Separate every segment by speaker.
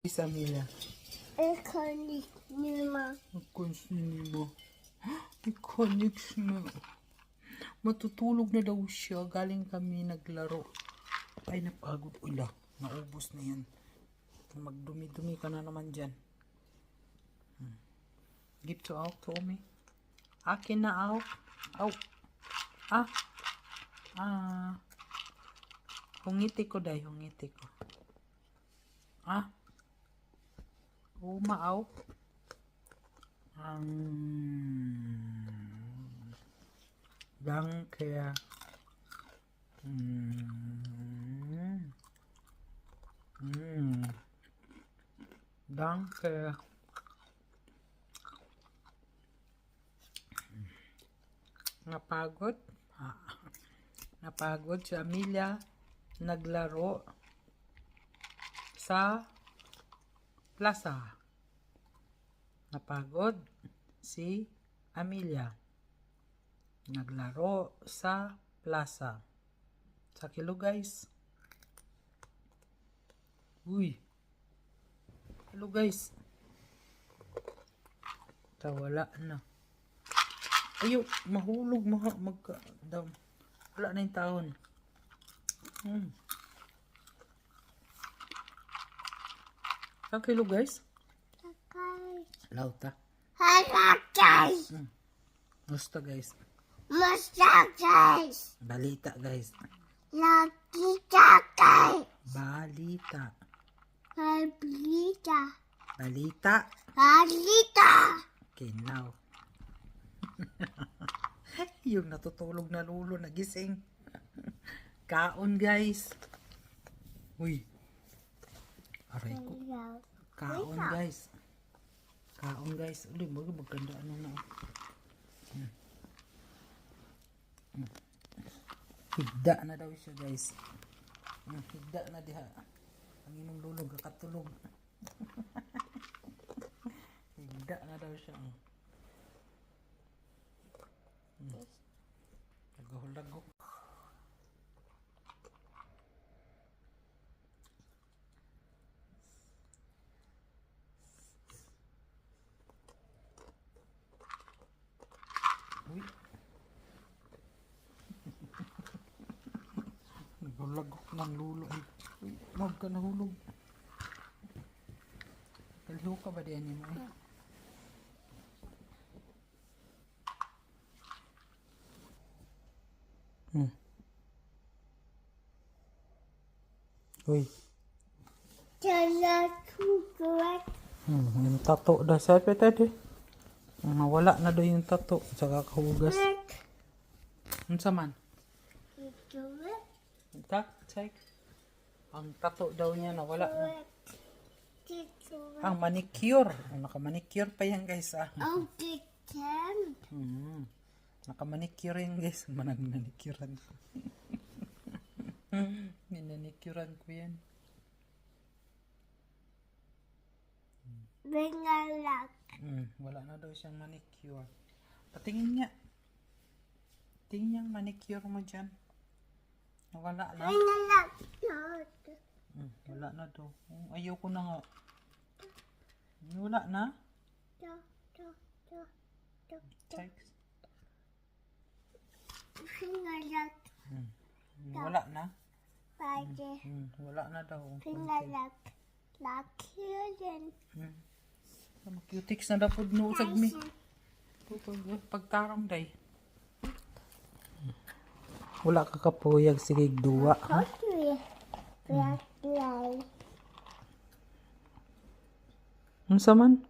Speaker 1: Isa Mila.
Speaker 2: Ikonik nima.
Speaker 1: Magkonsini mo. Iconics na. Matutulog na daw siya. Galing kami naglaro. Ay, napagod. Ula, naubos na yan. Magdumi-dumi ka na naman dyan. Hmm. Give to out to me. Akin na out. Out. Ah. Ah. Hungiti ko day, hungiti ko. Ah. Umaaw. Um, danke. Mm. Mm. Danke. Napagod? Ah. Napagod si Amelia naglaro sa plaza. Napagod si Amelia. Naglaro sa plaza. Sa kilo guys. Uy. Hello guys. Tawala na. Ayo, mahulog maha magka daw. Wala na yung taon. Hmm. Sa kilo guys. Lauta.
Speaker 2: Halakay.
Speaker 1: Gusto guys.
Speaker 2: Masakay.
Speaker 1: Balita guys.
Speaker 2: Lagi takay.
Speaker 1: Balita.
Speaker 2: Balita.
Speaker 1: Balita.
Speaker 2: Balita.
Speaker 1: Okay, now. yung natutulog na lulo nagising. Kaon guys. Uy. Aray ko. Kaon guys. Kaon guys. Uy, bago magkanda ano na. Hmm. Hmm. Higda na daw siya guys. Hmm, Higda na diha. Ang inyong lulog, kakatulog. Higda na daw siya. Hmm. Nagahulago. Uy. Nagulagok ng lulo. Ay, Uy, wag ka nahulog. Kaliho ka ba diyan mo eh? Hmm. Uy.
Speaker 2: Jala tutuat.
Speaker 1: Hmm, yung tato dah sa tadi. Nawala na daw yung tato sa kakahugas. Unsa man?
Speaker 2: Tutuat.
Speaker 1: Tak, check. Ang tato daw niya nawala na. Ang manicure. Naka-manicure pa yan guys ah.
Speaker 2: Oh, dikem.
Speaker 1: Hmm. Naka-manicure yan guys. Manang manicurean ko. Minanicurean ko yan.
Speaker 2: Bengalak.
Speaker 1: Hmm, wala na daw siyang manicure. Patingin niya. Tingin niya manicure mo dyan. Wala na.
Speaker 2: Bengalak.
Speaker 1: Hmm, wala na daw. Oh, ayaw ko na nga. Wala na. Check.
Speaker 2: Bengalak.
Speaker 1: Hmm, wala na.
Speaker 2: Pwede.
Speaker 1: Hmm, wala na daw.
Speaker 2: Bengalak. Laki din.
Speaker 1: Hmm. Cutics na daw po nuusag mi. Pagtarong day. Wala ka kapuyag sige duwa. Unsa man?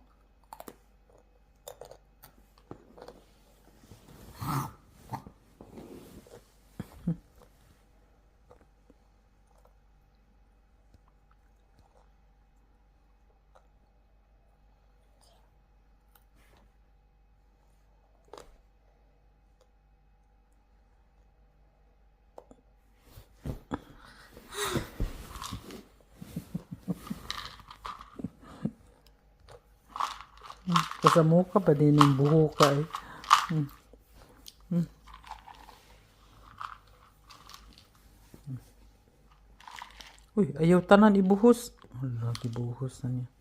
Speaker 1: Kasamo ka pa din yung buho ka eh. Hmm. Hmm. Uy, ayaw tanan ibuhos. Hala, gibuhos na niya.